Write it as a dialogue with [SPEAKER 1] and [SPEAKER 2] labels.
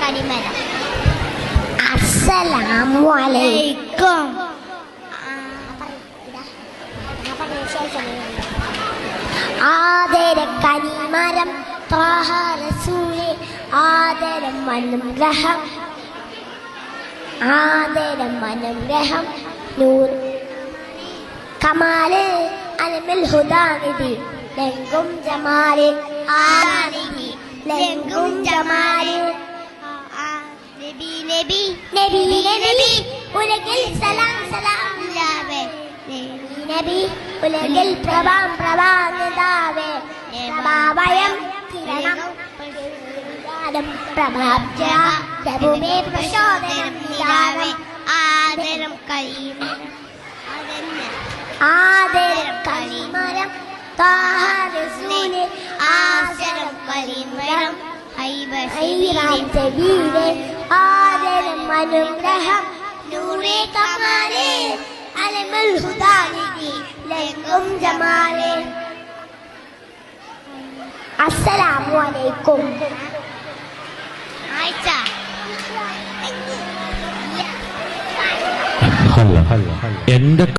[SPEAKER 1] കനിമരം
[SPEAKER 2] അസ്സലാമു അലൈക്കും. ആദര കനിമരം ത്വാഹ റസൂലെ ആദരം മനുഗ്രഹം ആദരം മനുഗ്രഹം നൂർ കമാൽ അലമിൽ ഹുദാനിധി ലങ്കും ജമാലെ ആനിധി ലങ്കും ജമാൽ
[SPEAKER 1] നബി നബി
[SPEAKER 2] നബി നബി. ഉലകിൽ സലാം സലാം. ഇല്ലാവേ നബി നബി. ഉലകിൽ പ്രഭാം പ്രഭാനിതാവേ പ്രഭാവയം കിരണം. പ്രഭാബ്ജ പ്രഭുമേ പ്രചോദനം നിലാവേ
[SPEAKER 1] ആദരം അതന്നെ
[SPEAKER 2] ആദരം കളിമരം താഹരസൂലെ
[SPEAKER 1] ആദരം കരീമരം
[SPEAKER 2] ഐറാം ജബീലെ ആദരം അനുഗ്രഹം നൂറേ കമാലേ അലമുൽ ഹുദാനിധി ലങ്കും ജമാലേ അസ്സലാമു അലൈക്കും
[SPEAKER 1] ആയിച്ച.
[SPEAKER 3] അല്ല എന്റെ